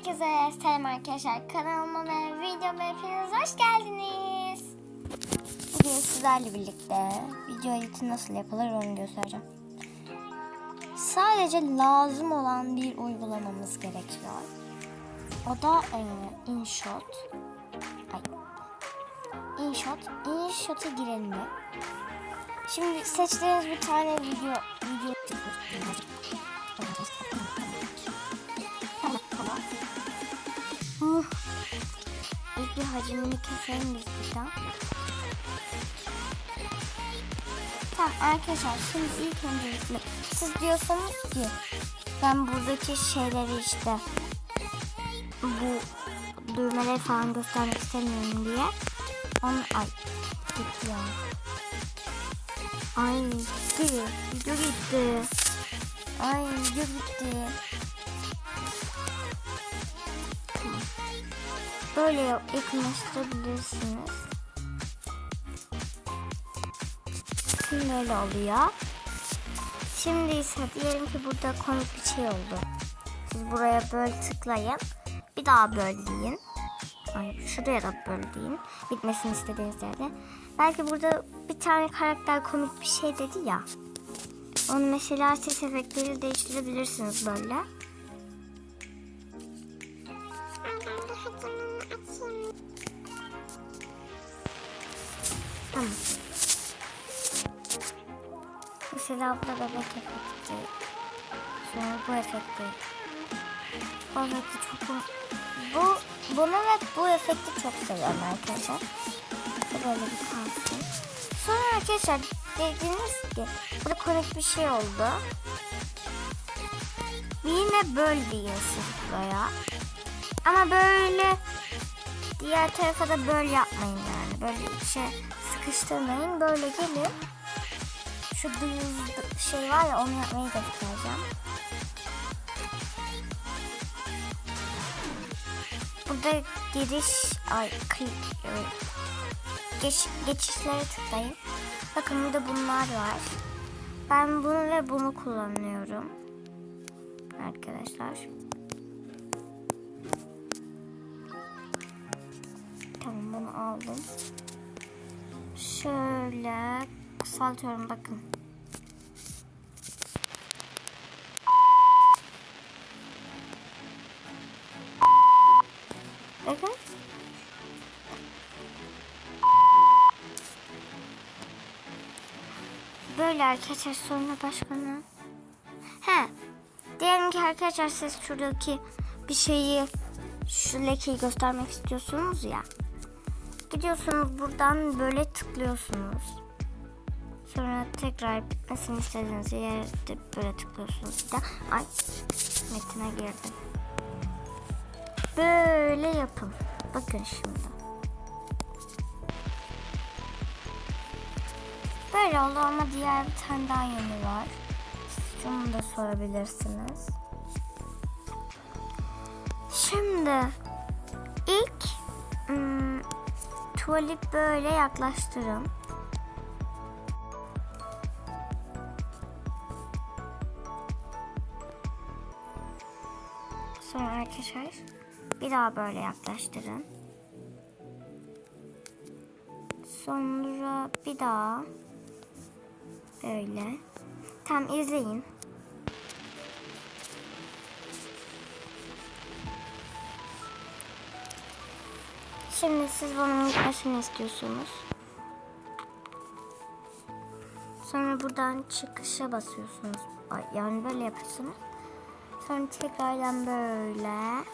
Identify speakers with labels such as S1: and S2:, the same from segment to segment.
S1: Herkese selam arkadaşlar. Kanalıma ve videoma hepiniz hoş geldiniz. Bugün sizlerle birlikte video editi nasıl yapılır onu göstereceğim. Sadece lazım olan bir uygulamamız gerekiyor. O da e, InShot. Ay. InShot. InShot'a girelim bir. Şimdi seçtiğiniz bir tane video video İlk bir hacmini keselim biz buradan. Tamam arkadaşlar şimdi ilk öncelikle siz diyorsanız ki ben buradaki şeyleri işte bu düğmeleri falan göstermek istemiyorum diye onu ay gitti ya. Ay gitti. Video gitti. Ay video gitti. Böyle yakınlaştırabilirsiniz. Şimdi öyle oluyor. Şimdi ise diyelim ki burada komik bir şey oldu. Siz buraya böyle tıklayın. Bir daha böyle deyin. Ay, şuraya da böyle deyin. Bitmesini istediğiniz yerde. Belki burada bir tane karakter komik bir şey dedi ya. Onu mesela ses efektleri değiştirebilirsiniz böyle. Tamam. Mesela burada bebek efekti. Sonra bu efekti. Bu efekti çok... Bu, bunu ve bu efekti çok seviyorum arkadaşlar. Böyle bir kalsın. Sonra arkadaşlar dediğiniz ki burada komik bir şey oldu. Yine böyle siz buraya. Ama böyle diğer tarafa da böyle yani. Böyle şey sıkıştırmayın. Böyle gelin. Şu düz şey var ya onu yapmayı göstereceğim. Burada giriş ay klik. Geç, geçişlere tıklayın. Bakın burada bunlar var. Ben bunu ve bunu kullanıyorum. Arkadaşlar. Bunu aldım. Şöyle kısaltıyorum bakın. Bakın. Böyle arkadaşlar sonra başka ne? He. Diyelim ki arkadaşlar siz şuradaki bir şeyi şu lekeyi göstermek istiyorsunuz ya. Gidiyorsunuz buradan böyle tıklıyorsunuz. Sonra tekrar bitmesini istediğiniz yerde böyle tıklıyorsunuz. Bir de ay metine girdim. Böyle yapın. Bakın şimdi. Böyle oldu ama diğer bir tane daha yönü var. Şunu da sorabilirsiniz. Şimdi ilk tuvali böyle yaklaştırın. Sonra arkadaşlar bir daha böyle yaklaştırın. Sonra bir daha böyle. Tam izleyin. Şimdi siz bunun gitmesini istiyorsunuz. Sonra buradan çıkışa basıyorsunuz. Yani böyle yapıyorsunuz. Sonra tekrardan böyle.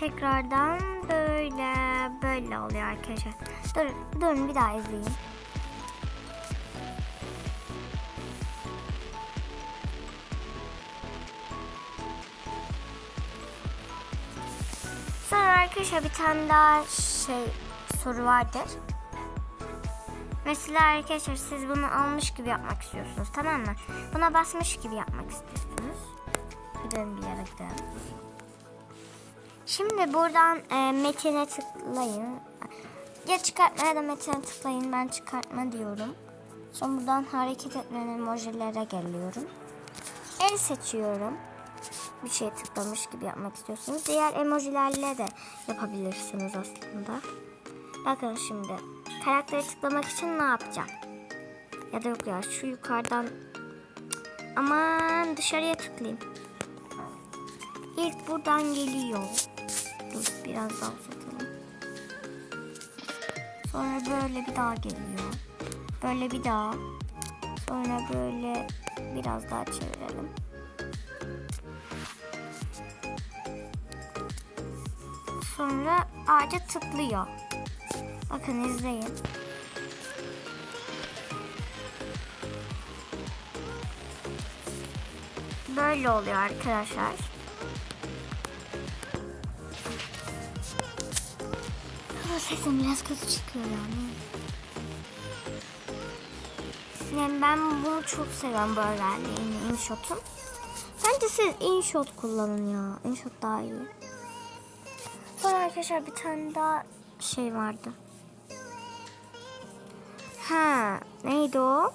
S1: Tekrardan böyle böyle oluyor arkadaşlar. Dur, durun bir daha izleyin. Arkadaşlar bir tane daha şey soru vardır. Mesela arkadaşlar siz bunu almış gibi yapmak istiyorsunuz tamam mı? Buna basmış gibi yapmak istiyorsunuz. Gidelim bir yere gidelim. Şimdi buradan e, metine tıklayın. Ya çıkartmaya da metine tıklayın. Ben çıkartma diyorum. Sonra buradan hareket etmenin emojilere geliyorum. El seçiyorum. Bir şey tıklamış gibi yapmak istiyorsunuz. Diğer emojilerle de yapabilirsiniz aslında. Bakın şimdi karakteri tıklamak için ne yapacağım? Ya da yok ya şu yukarıdan aman dışarıya tıklayayım. İlk buradan geliyor. Dur biraz daha uzatalım. Sonra böyle bir daha geliyor. Böyle bir daha. Sonra böyle biraz daha çevirelim. Sonra ağaca tıklıyor. Bakın izleyin. Böyle oluyor arkadaşlar. Ama sesim biraz kötü çıkıyor yani. Yani ben bunu çok seviyorum böyle yani InShot'u. Bence siz InShot kullanın ya. InShot daha iyi. Arkadaşlar bir tane daha şey vardı. Ha, neydi o?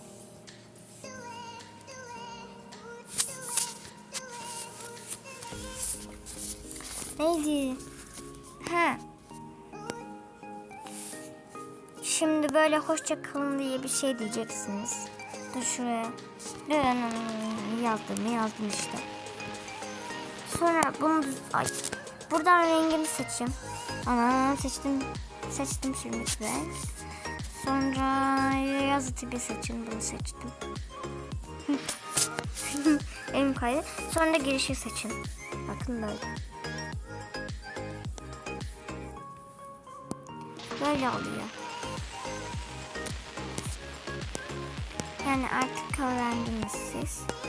S1: Neydi? Ha. Şimdi böyle hoşça kalın diye bir şey diyeceksiniz. Dur şuraya. Yazdım yazdım işte. Sonra bunu ay, buradan rengini seçeyim. Ana seçtim. Seçtim şimdi ben. Sonra yazı tipi seçin. Bunu seçtim. Elim kaydı. Sonra da girişi seçin. Bakın böyle. Böyle oluyor. Yani artık öğrendiniz siz.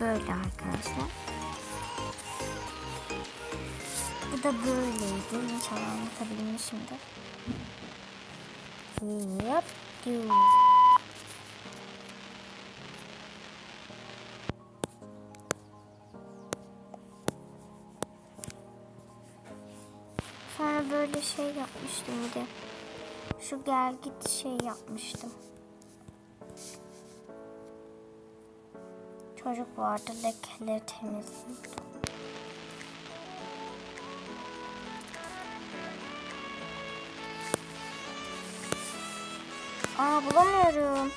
S1: Böyle arkadaşlar. Bu da böyleydi. İnşallah anlatabilmişimdir. Yap. Yap. Sonra böyle şey yapmıştım bir de. Şu gel git şey yapmıştım. Çocuk vardı lekeleri temizliyordu. Aa bulamıyorum.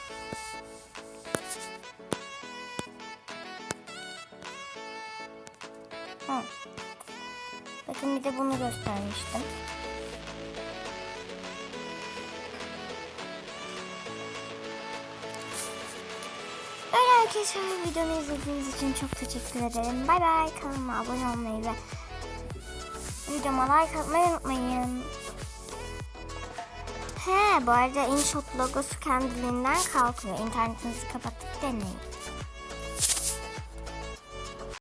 S1: Ha. Bakın bir de bunu göstermiştim. Arkadaşlar videomu izlediğiniz için çok teşekkür ederim. Bay bay kanalıma abone olmayı ve videoma like atmayı unutmayın. He bu arada InShot logosu kendiliğinden kalkıyor. İnternetinizi kapatıp deneyin.